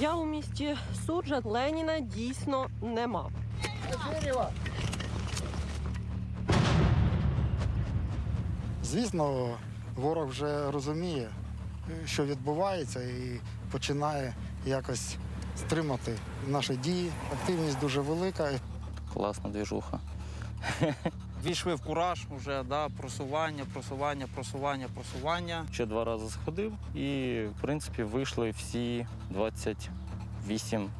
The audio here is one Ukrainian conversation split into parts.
Я у місті Суджа Леніна дійсно нема. Звісно, ворог вже розуміє, що відбувається, і починає якось стримати наші дії. Активність дуже велика. Класна двіжуха. Війшли в кураж вже, да, просування, просування, просування, просування. Ще два рази сходив, і в принципі вийшли всі 28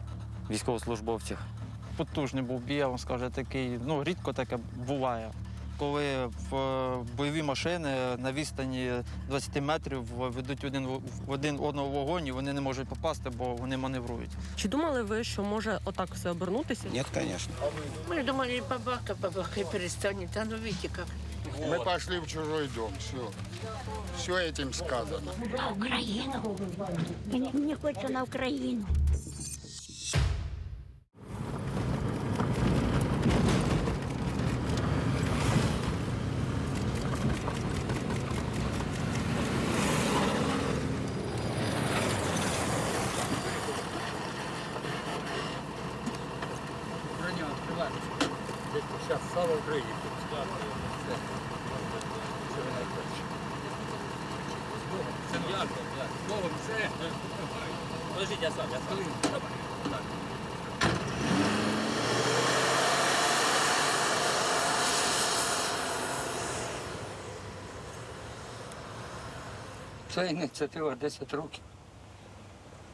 військовослужбовців. Потужний був бій, я вам скажу, такий, ну, рідко таке буває Коли в е, бойові машини на відстані 20 метрів ведуть один в в один одного вогонь, і вони не можуть попасти, бо вони маневрують. Чи думали ви, що може отак все обернутися? Нет, конечно. Мы думали, бабака, бабака и перестанет. А ну видите как. Мы пошли в чужой дом. Все. Все этим сказано. Україну. Мені, мені хочеться на Україну. Подождіть, я сам, я сам. Це ініціатива 10 років.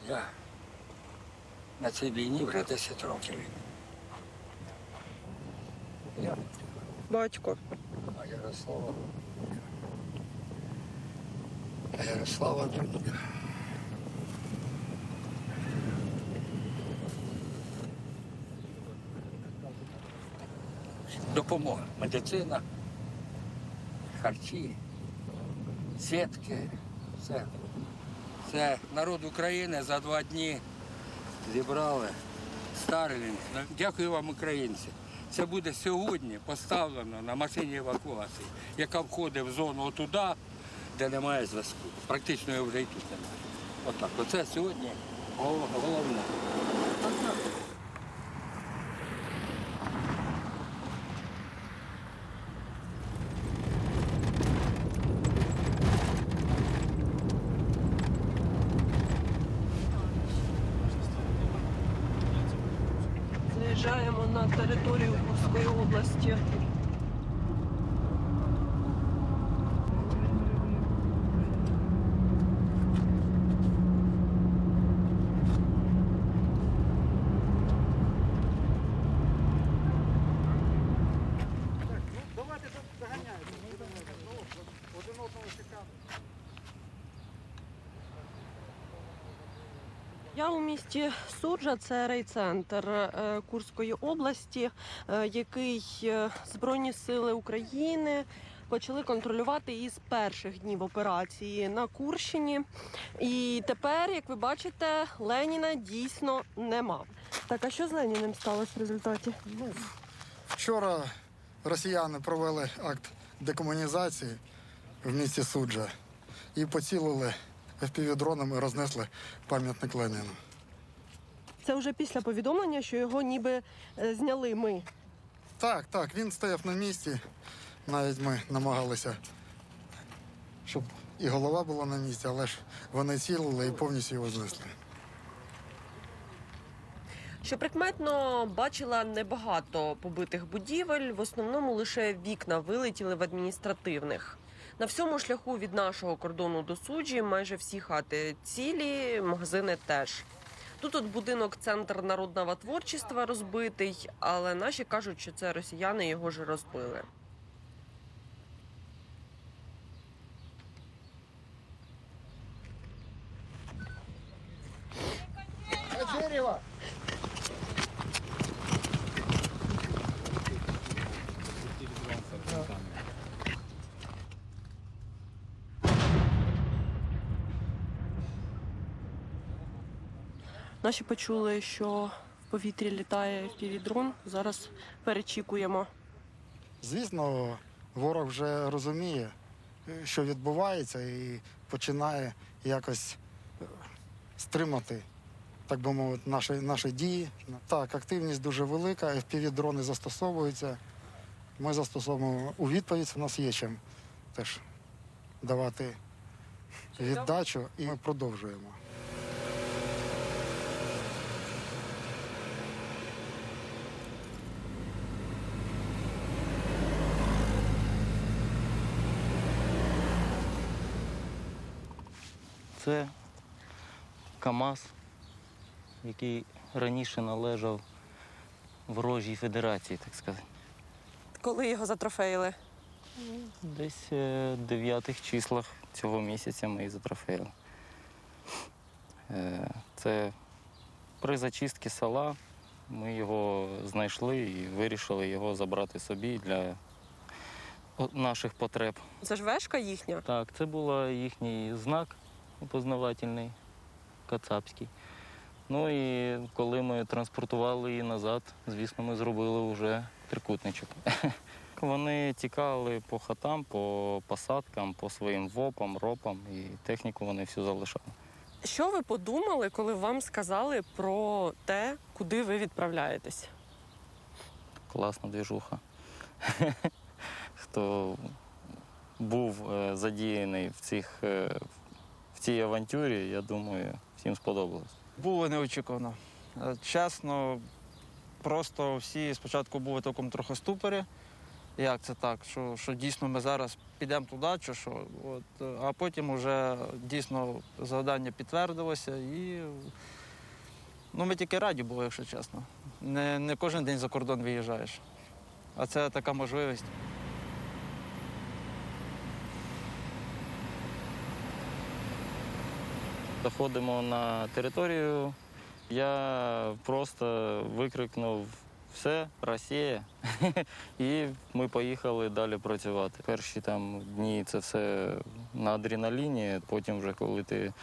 Я на цій війні вже 10 років. Я, Батько. а Ярослава. А Ярослава донька. Допомога. Медицина, харчі, сітки, все. Це народ України за два дні зібрали Старлінг. Дякую вам, українці. Це буде сьогодні поставлено на машині евакуації, яка входить в зону туди, де немає зв'язку. Практично його вже і тут немає. Отак. Оце сьогодні головне. Заїжджаємо на територію Курської області. Я у місті Суджа, це райцентр е, Курської області, е, який е, Збройні сили України почали контролювати із перших днів операції на Курщині. І тепер, як ви бачите, Леніна дійсно нема. Так, а що з Леніним сталося в результаті? Вчора росіяни провели акт декомунізації в місті Суджа і поцілили FPV-дронами рознесли пам'ятник Леніну. Це вже після повідомлення, що його ніби е, зняли ми. Так, так, він стояв на місці. Навіть ми намагалися, щоб і голова була на місці, але ж вони цілили і повністю його знесли. Що прикметно бачила небагато побитих будівель, в основному лише вікна вилетіли в адміністративних. На всьому шляху від нашого кордону до суджі майже всі хати цілі, магазини теж. Тут от будинок центр народного творчества розбитий, але наші кажуть, що це росіяни його ж розбили. Дерево! Наші почули, що в повітрі літає дрон. Зараз перечікуємо. Звісно, ворог вже розуміє, що відбувається, і починає якось е, стримати, так би мовити, наші, наші дії. Так, активність дуже велика, FPV-дрони застосовуються. Ми застосовуємо у відповідь, у нас є чим теж давати віддачу, і ми продовжуємо. Це КАМАЗ, який раніше належав ворожій федерації, так сказати. Коли його затрофеїли? Десь е, в дев'ятих числах цього місяця ми і затрофеїли. Е, Це при зачистці села ми його знайшли і вирішили його забрати собі для наших потреб. Це ж вешка їхня. Так, це був їхній знак опознавательний, кацапський. Ну і коли ми транспортували її назад, звісно, ми зробили вже трикутничок. Вони тікали по хатам, по посадкам, по своїм вопам, ропам, і техніку вони всю залишали. Що ви подумали, коли вам сказали про те, куди ви відправляєтесь? Класна двіжуха. Хто був е, задіяний в, цих, е, цій авантюрі, я думаю, всім сподобалось. Було неочікувано. Е, Чесно, просто всі спочатку були в такому трохи ступорі. Як це так? Що, що дійсно ми зараз підемо туди, чи що? От, е, а потім вже дійсно завдання підтвердилося і ну, ми тільки раді були, якщо чесно. Не, не кожен день за кордон виїжджаєш. А це така можливість. Заходимо на територію. Я просто викрикнув все, Росія. І ми поїхали далі працювати. Перші там дні це все на адреналіні. Потім, вже коли ти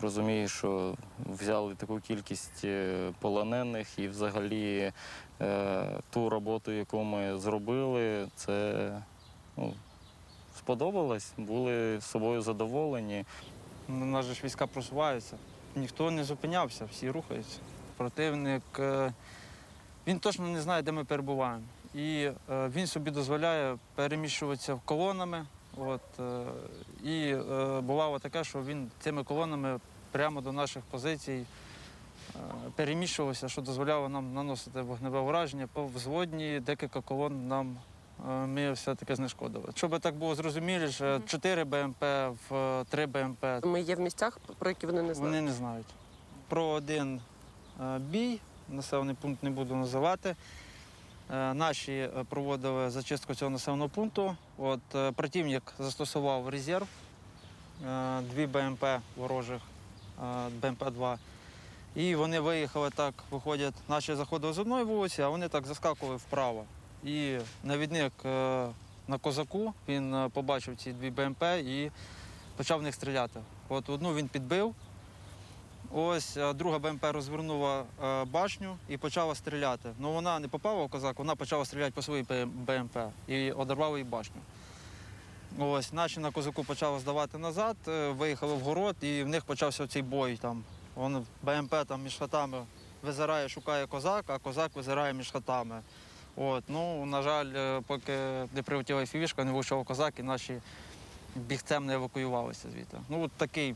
розумієш, що взяли таку кількість е, полонених і взагалі е, ту роботу, яку ми зробили, це ну, сподобалось, були з собою задоволені. У нас же ж війська просуваються. Ніхто не зупинявся, всі рухаються. Противник е, він точно не знає, де ми перебуваємо. І е, він собі дозволяє переміщуватися колонами. От, е, і бувало таке, що він цими колонами прямо до наших позицій переміщувався, що дозволяло нам наносити вогневе ураження по взводні, декілька колон нам е, ми все-таки знешкодили. Щоб так було зрозуміліше, 4 БМП в 3 БМП Ми є в місцях, про які вони не знають. вони не знають. Про один е, бій, населений пункт не буду називати. Е, Наші е, проводили зачистку цього населеного пункту. От е, противник застосував резерв, е, дві БМП ворожих, е, БМП-2. І вони виїхали так, виходять, наші заходили з одної вулиці, а вони так заскакували вправо. І навідник е, на козаку він е, побачив ці дві БМП і почав в них стріляти. От одну він підбив. Ось друга БМП розвернула е, башню і почала стріляти. Ну вона не попала в козак, вона почала стріляти по своїй БМП і одорвала їй башню. Ось наші на козаку почали здавати назад, е, виїхали в город, і в них почався цей бой. Там Вон БМП там між хатами визирає, шукає козак, а козак визирає між хатами. От, ну, на жаль, е, поки не прилетіла фівішка, не вийшов козак, і наші бігцем не евакуювалися звідти. Ну, от такий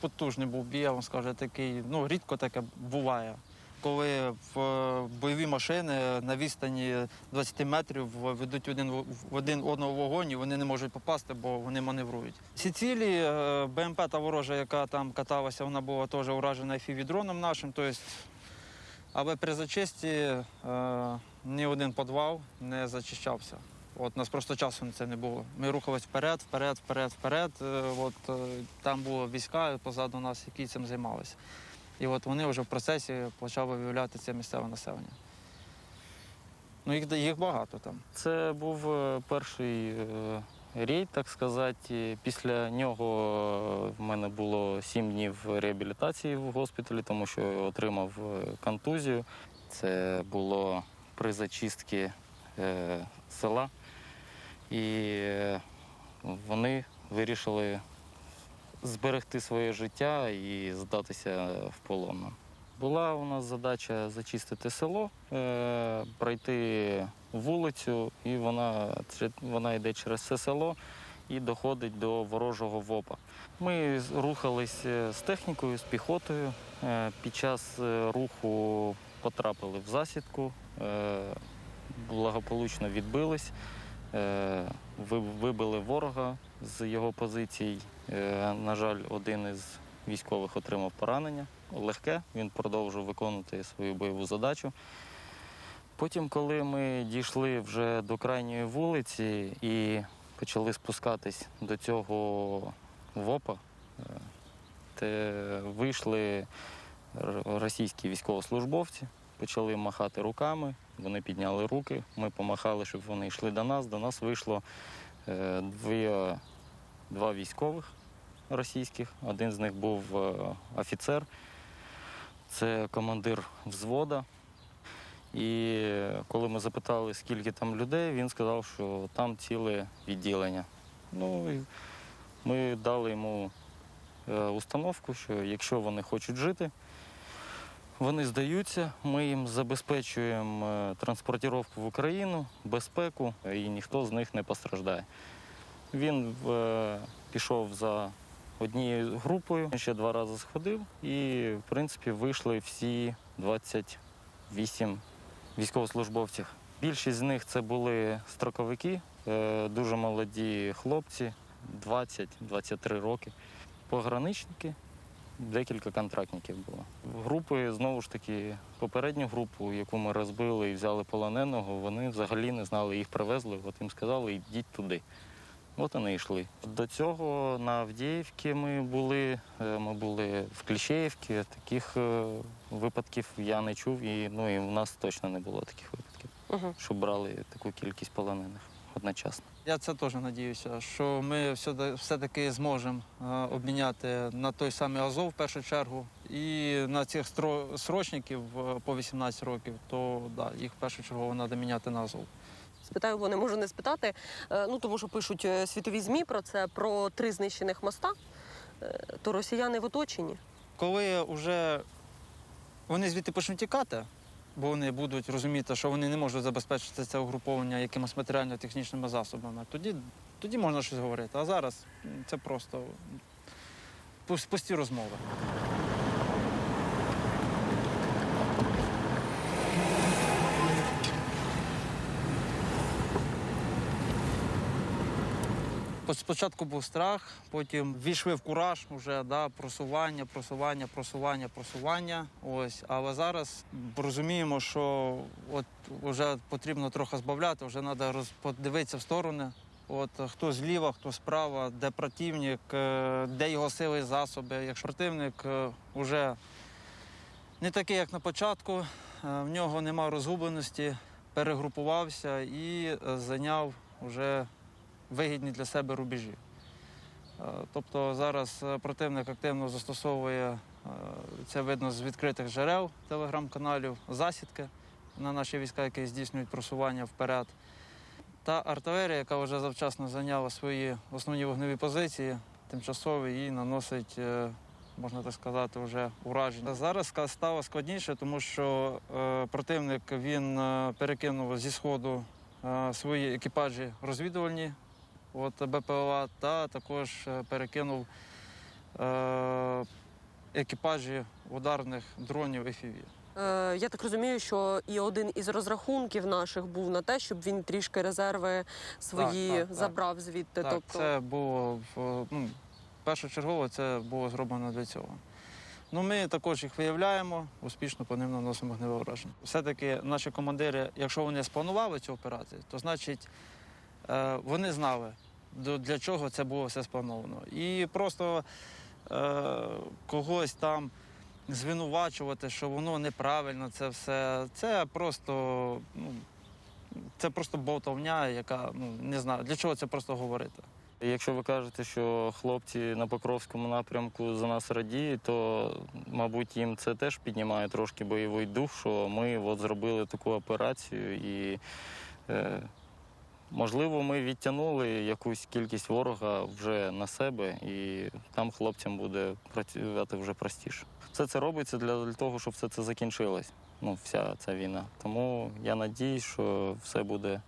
потужний був бій, я вам скажу, такий, ну, рідко таке буває. Коли в е, бойові машини на відстані 20 метрів ведуть один в- один одного вогонь, і вони не можуть попасти, бо вони маневрують. Ці цілі е, БМП та ворожа, яка там каталася, вона була теж уражена фівідроном нашим. Тобто, але при зачисті ні один підвал не зачищався. От нас просто часу на це не було. Ми рухались вперед, вперед, вперед, вперед. Е, От е, там було війська позаду нас, які цим займалися. І от вони вже в процесі почали виявляти це місцеве населення. Ну, їх, їх багато там. Це був е, перший рейд, так сказати. Після нього в мене було сім днів реабілітації в госпіталі, тому що отримав контузію. Це було при зачистці е, села. І е, вони вирішили зберегти своє життя і здатися в полон. Була у нас задача зачистити село, е, пройти вулицю, і вона, вона йде через це село і доходить до ворожого ВОПа. Ми рухались е, з технікою, з піхотою. Е, Під час е, руху потрапили в засідку, е, благополучно відбились, е, вибили ворога з його позицій. Е, На жаль, один із військових отримав поранення легке. Він продовжив виконувати свою бойову задачу. Потім, коли ми дійшли вже до крайньої вулиці і почали спускатись до цього ВОПа, те вийшли російські військовослужбовці, почали махати руками, вони підняли руки, ми помахали, щоб вони йшли до нас. До нас вийшло е, дві, два військових російських. Один з них був е, офіцер, це командир взвода. І коли ми запитали, скільки там людей, він сказав, що там ціле відділення. Ну, ми дали йому е, установку, що якщо вони хочуть жити, вони здаються, ми їм забезпечуємо е, в Україну, безпеку, і ніхто з них не постраждає. Він е, пішов за однією групою, ще два рази сходив, і, в принципі, вийшли всі 28 військовослужбовців. Більшість з них це були строковики, е, дуже молоді хлопці, 20-23 роки. Пограничники, декілька контрактників було. Групи, знову ж таки, попередню групу, яку ми розбили і взяли полоненого, вони взагалі не знали, їх привезли, от їм сказали, йдіть туди. От вони йшли. До цього на Авдіївці ми були, е, ми були в Кліщеївці. Таких е, випадків я не чув, і, ну, і в нас точно не було таких випадків, Угу. щоб брали таку кількість полонених одночасно. Я це теж надіюся, що ми все- все-таки зможемо е, обміняти на той самий Азов в першу чергу. І на цих срочників е, по 18 років, то да, їх першочергово треба міняти на Азов. Спитаю, бо не можу не спитати. Е, Ну тому що пишуть світові змі про це, про три знищених моста. То росіяни в оточенні. Коли вже вони звідти почнуть тікати, бо вони будуть розуміти, що вони не можуть забезпечити це угруповання якимось матеріально-технічними засобами, тоді, тоді можна щось говорити. А зараз це просто пус- пусті розмови. Спочатку був страх, потім війшли в кураж, вже да, просування, просування, просування, просування. Ось, але зараз розуміємо, що от вже потрібно трохи збавляти, вже треба роз... подивитися в сторони. От хто зліва, хто справа, де противник, е, де його сили і засоби. Якщо противник е, вже не такий, як на початку, е, в нього немає розгубленості, перегрупувався і е, зайняв вже вигідні для себе рубежі. Е, Тобто зараз е, противник активно застосовує, е, це видно з відкритих джерел телеграм-каналів, засідки на наші війська, які здійснюють просування вперед. Та артилерія, яка вже завчасно зайняла свої основні вогневі позиції, тимчасові і наносить, можна так сказати, вже ураження. Зараз стало складніше, тому що противник він перекинув зі сходу свої екіпажі розвідувальні от БПЛА, та також е, перекинув е, екіпажі ударних дронів FPV. Е, Я так розумію, що і один із розрахунків наших був на те, щоб він трішки резерви свої Так, так, так. забрав звідти. Так, тобто це було ну, першочергово це було зроблено для цього. Ну, ми також їх виявляємо, успішно по ним наносимо вогневе ураження. Все-таки наші командири, якщо вони спланували цю операцію, то значить вони знали, для чого це було все сплановано. І просто е, когось там звинувачувати, що воно неправильно, це все, це просто, ну, це просто болтовня, яка ну, не знаю, для чого це просто говорити. Якщо ви кажете, що хлопці на Покровському напрямку за нас радіють, то, мабуть, їм це теж піднімає трошки бойовий дух, що ми от зробили таку операцію і е, Можливо, ми відтягнули якусь кількість ворога вже на себе, і там хлопцям буде працювати вже простіше. Все це робиться для, того, щоб все це закінчилось. Ну, вся ця війна. Тому я надіюсь, що все буде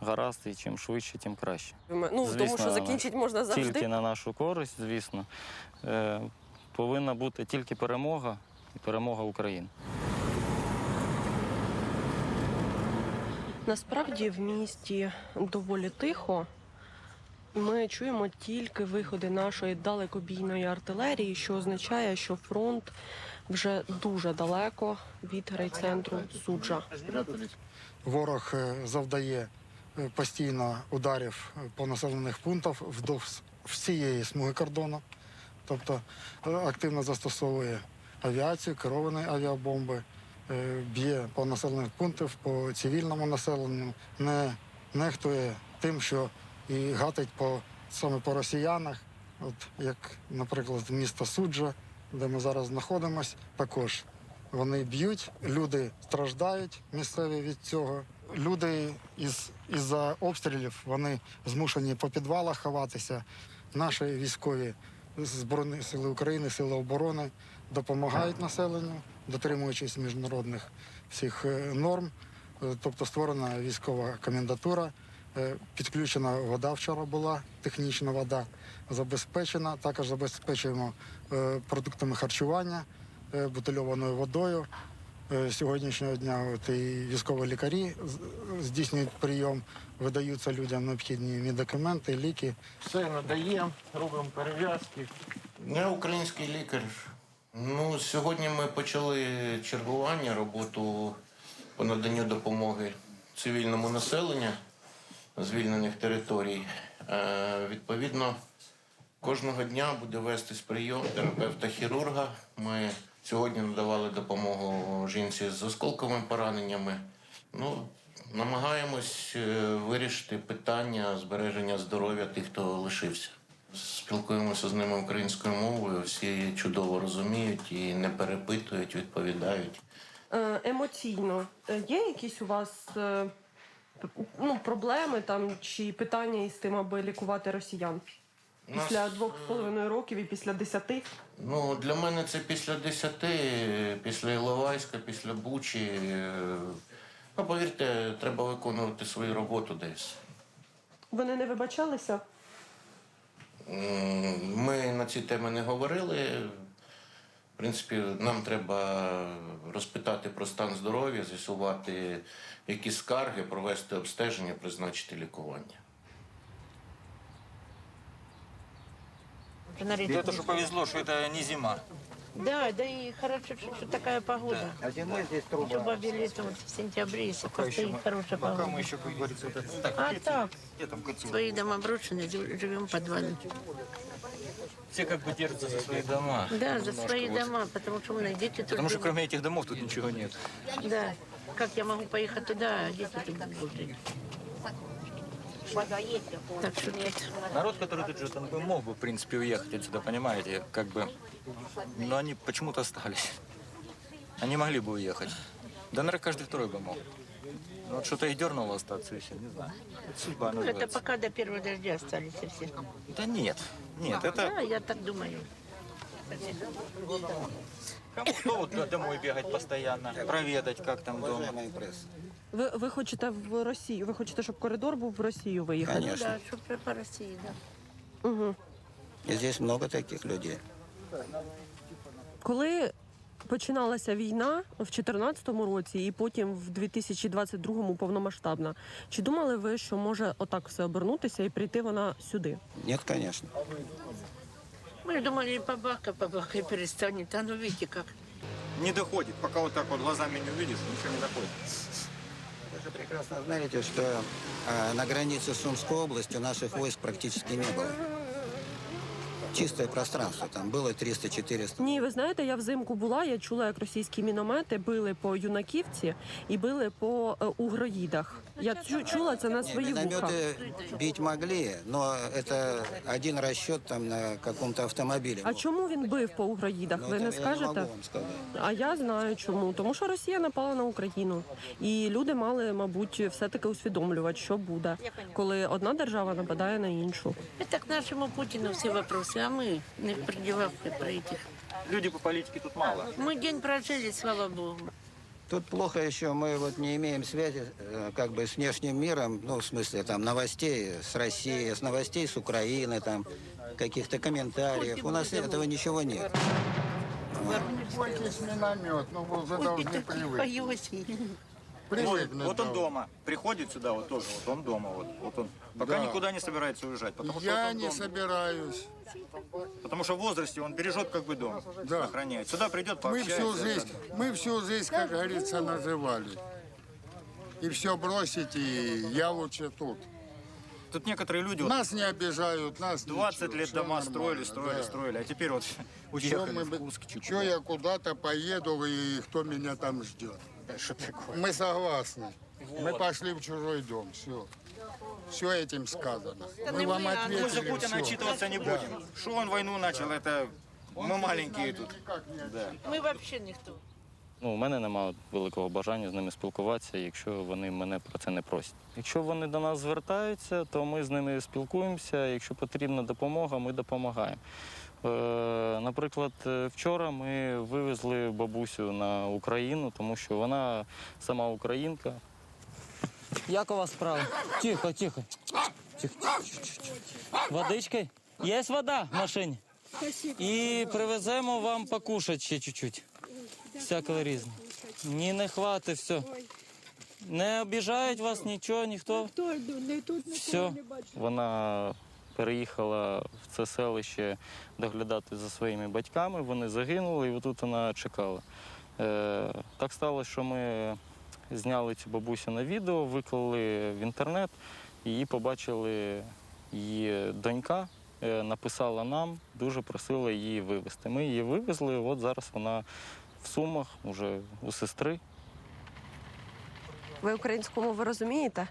гаразд, і чим швидше, тим краще. Ну тому що закінчити можна завжди. Тільки на нашу користь, звісно. Е, повинна бути тільки перемога і перемога України. Насправді в місті доволі тихо. Ми чуємо тільки виходи нашої далекобійної артилерії, що означає, що фронт вже дуже далеко від райцентру суджа. Ворог е, завдає е, постійно ударів по населених пунктах вздовж всієї смуги кордону. Тобто е, активно застосовує авіацію, керовані авіабомби, б'є по населених пунктах, по цивільному населенню, не нехтує тим, що і гатить по саме по росіянах, от як, наприклад, місто Суджа, де ми зараз знаходимося, також вони б'ють, люди страждають місцеві від цього. Люди із, із-за обстрілів вони змушені по підвалах ховатися. Наші військові Збройні сили України, сили оборони допомагають населенню, дотримуючись міжнародних всіх е, норм. Е, Тобто створена військова комендатура, е, підключена вода вчора була, технічна вода забезпечена. Також забезпечуємо продуктами харчування бутильованою водою. Сьогоднішнього дня от і військові лікарі здійснюють прийом, видаються людям необхідні медикаменти, ліки. Все надаємо, робимо перев'язки. Я український лікар. Ну, сьогодні ми почали чергування, роботу по наданню допомоги цивільному населенню звільнених територій. Е, відповідно, кожного дня буде вестись прийом терапевта-хірурга. Ми сьогодні надавали допомогу жінці з осколковими пораненнями. Ну, намагаємось е, вирішити питання збереження здоров'я тих, хто лишився. Спілкуємося з ними українською мовою, всі чудово розуміють і не перепитують, відповідають. Е, Емоційно е, є якісь у вас ну, проблеми там чи питання із тим, аби лікувати росіян? У нас, Після двох з половиною років і після десяти? Ну, для мене це після десяти, після Іловайська, після Бучі. Ну, повірте, треба виконувати свою роботу десь. Вони не вибачалися? Ми на ці теми не говорили. В принципі, нам треба розпитати про стан здоров'я, з'ясувати які скарги, провести обстеження, призначити лікування. Это что повезло, что это не зима. Да, да и хорошо, что, что такая погода. А зимой здесь труба. Что бабе лето вот в сентябре, если постоит хорошая погода. еще, как говорится, вот это... А так, Где там котел? свои дома брошены, жи- живем в подвале. Все как бы держатся за свои дома. Да, за свои дома, потому что у меня дети тут Потому что кроме этих домов тут ничего нет. Да. Как я могу поехать туда, а дети тут будут жить? Так что нет. Народ, который тут живет, он бы мог бы, в принципе, уехать отсюда, понимаете, как бы. Но они почему-то остались. Они могли бы уехать. Да, наверное, каждый второй бы мог. Но вот что-то их дернуло остаться еще, не знаю. Это судьба Ну, это пока до первого дождя остались все. Да нет, нет, это Да, я так думаю. кому-то вот домой бегать постоянно, проведать, как там дома. Ви, ви хочете в Росію? Ви хочете, щоб коридор був в Росію виїхати? Ну да, чтобы по России, да. Угу. И здесь много таких людей. Коли починалася війна в 2014 році і потім в 2022 повномасштабна, чи думали ви, що може отак все обернутися і прийти вона сюди? Нет, конечно. Мы думали, побака, побака и перестанет. А ну видите как. Не доходит, пока вот так вот глазами не увидишь, ничего не доходит. Вы же прекрасно знаете, что э, на границе с Сумской областью наших войск практически не было. чистое пространство. Там было 300-400. Ні, ви знаєте, я взимку була. Я чула, як російські міномети били по юнаківці і били по е, угроїдах. Я чу- чула це на Не, свої вуха. минометы бить могли, но это один расчет там на каком-то автомобиле. А был. чому він бив по угроїдах? Ну, Ви это не я не скажете? могу вам сказать. А я знаю чому. Тому що Росія напала на Україну, і люди мали, мабуть, все-таки усвідомлювати, що буде, коли одна держава нападає на іншу. Это к нашему Путину все вопросы, А мы не в про этих. Люди по політики тут мало. Мы день прожили, слава Богу. Тут плохо еще, мы вот не имеем связи э, как бы с внешним миром, ну, в смысле, там, новостей с России, с новостей с Украины, там, каких-то комментариев. У нас этого ничего нет. Миномет, ну вы уже должны привыкнуть. Боюсь. Привыкнуть Вот он дома. Приходит сюда, вот тоже, вот он дома, вот, вот он. Пока Да. никуда не собирается уезжать, потому что Я вот он не собираюсь. Потому что в возрасте он бережет как бы дом, Да. охраняет. Сюда придет, Мы пообщается. всю жизнь, мы всю жизнь, как говорится, наживали. И все бросить, и я лучше тут. Тут некоторые люди вот, Нас не обижают, нас 20 ничего, лет дома строили, строили, да. строили, а теперь вот Что уехали мы, в чуть-чуть. что я куда-то поеду, и кто меня там ждет? Что такое? Мы согласны. Мы пошли в чужой дом, все. Все этим сказано. Мы вам Мы за ответили Путина всё. отчитываться не будем. Что он войну начал, это мы маленькие тут. Да. Мы вообще никто. Ну, у мене немає великого бажання з ними спілкуватися, якщо вони мене про це не просять. Якщо вони до нас звертаються, то ми з ними спілкуємося. Якщо потрібна допомога, ми допомагаємо. Е, наприклад, е, вчора ми вивезли бабусю на Україну, тому що вона сама українка. Як у вас справа? Тихо, тихо. Тихо, тихо, тихо. Водички? Є вода в машині? І привеземо вам покушати ще чуть-чуть. Всякого різного. Ні, не хватить, все. Не обіжають вас нічого, ніхто. Все. Вона переїхала в це селище доглядати за своїми батьками. Вони загинули, і отут вона чекала. Е, так сталося, що ми зняли цю бабусю на відео, виклали в інтернет, її побачили її донька. е, Написала нам, дуже просила її вивезти. Ми її вивезли. От зараз вона в Сумах, уже у сестри. Ви українську мову розумієте?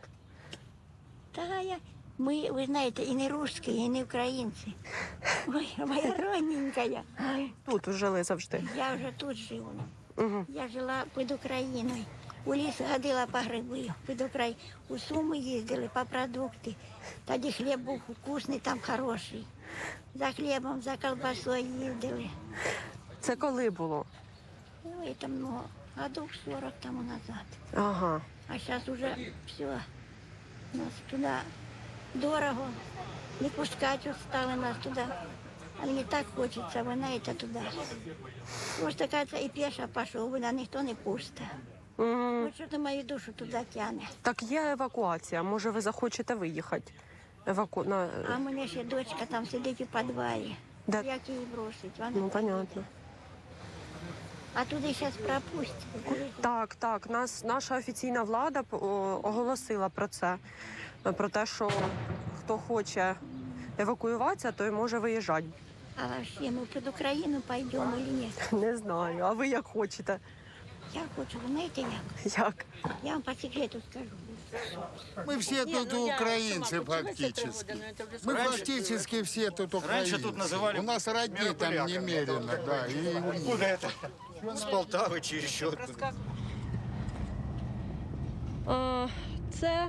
Та я, ми, ви знаєте, і не русські, і не українці. Ой, моя родненькая. Ой, Тут жили завжди. я вже тут живу. Угу. Я жила під Україною. У ліс ходила по гриби, під Украї... у Суми їздили по продукти. Тоді хліб був вкусний, там хороший. За хлібом, за колбасою їздили. Це коли було? Ой, это много. Годов 40 тому назад. Ага. А сейчас уже все. Нас туда дорого. Не пускать вот стали нас туда. А мне так хочется, вы знаете, туда. Просто кажется, и пеша пошел, бы, а никто не пусто. Угу. Что-то мою душу туда тянет. Так є евакуація. Може, ви захочете виїхати? Еваку... На... А у меня ще дочка там сидить у подвале. Да. Як її бросить? Вона... Ну, понятно. А туди зараз пропустять. Так, так. Нас наша офіційна влада оголосила про це. Про те, що хто хоче евакуюватися, той може виїжджати. А вообще мы под Украину пойдем или нет? Не знаю. А ви як хочете? Я хочу, ви знаєте як? Як? Я вам по секрету скажу. Мы все тут украинцы фактически. Мы фактически все тут украинцы. раньше тут называли У нас родни там мирополяками. немерено, да. И у них. Куда это? С Полтавы через счет. А, Це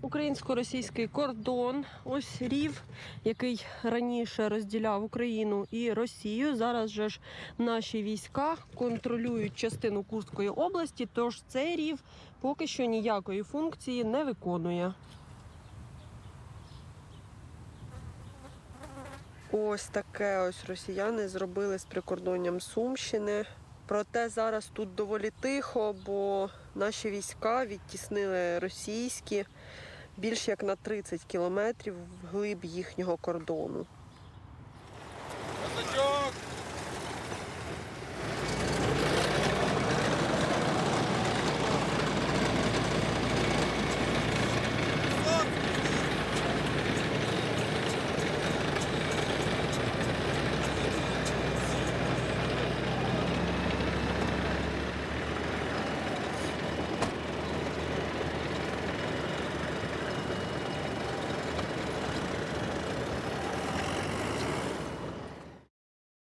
українсько-російський кордон. Ось рів, який раніше розділяв Україну і Росію. Зараз же ж наші війська контролюють частину Курської області, тож цей рів поки що ніякої функції не виконує. Ось таке ось росіяни зробили з прикордонням Сумщини. Проте зараз тут доволі тихо, бо наші війська відтіснили російські більш як на 30 кілометрів вглиб їхнього кордону.